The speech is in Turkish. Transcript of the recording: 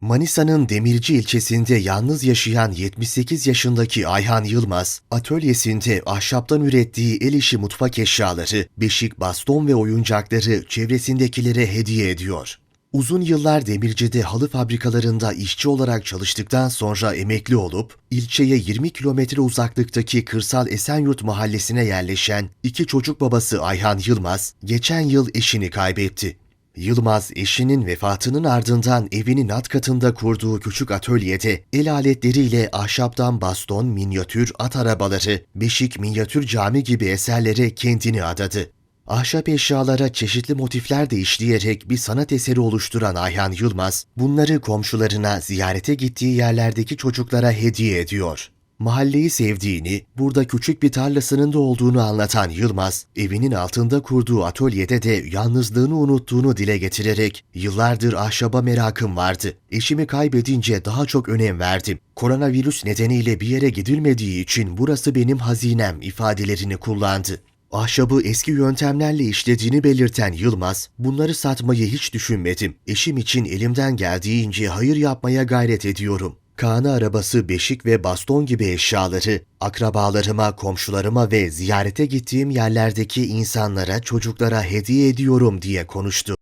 Manisa'nın Demirci ilçesinde yalnız yaşayan 78 yaşındaki Ayhan Yılmaz, atölyesinde ahşaptan ürettiği el işi mutfak eşyaları, beşik, baston ve oyuncakları çevresindekilere hediye ediyor. Uzun yıllar demircide halı fabrikalarında işçi olarak çalıştıktan sonra emekli olup, ilçeye 20 kilometre uzaklıktaki Kırsal Esenyurt mahallesine yerleşen iki çocuk babası Ayhan Yılmaz, geçen yıl eşini kaybetti. Yılmaz eşinin vefatının ardından evinin alt katında kurduğu küçük atölyede el aletleriyle ahşaptan baston, minyatür, at arabaları, beşik, minyatür cami gibi eserlere kendini adadı. Ahşap eşyalara çeşitli motifler de işleyerek bir sanat eseri oluşturan Ayhan Yılmaz, bunları komşularına ziyarete gittiği yerlerdeki çocuklara hediye ediyor. Mahalleyi sevdiğini, burada küçük bir tarlasının da olduğunu anlatan Yılmaz, evinin altında kurduğu atölyede de yalnızlığını unuttuğunu dile getirerek, yıllardır ahşaba merakım vardı. Eşimi kaybedince daha çok önem verdim. Koronavirüs nedeniyle bir yere gidilmediği için burası benim hazinem ifadelerini kullandı. Ahşabı eski yöntemlerle işlediğini belirten Yılmaz, bunları satmayı hiç düşünmedim. Eşim için elimden geldiğince hayır yapmaya gayret ediyorum. Kaan'ı arabası, beşik ve baston gibi eşyaları akrabalarıma, komşularıma ve ziyarete gittiğim yerlerdeki insanlara, çocuklara hediye ediyorum diye konuştu.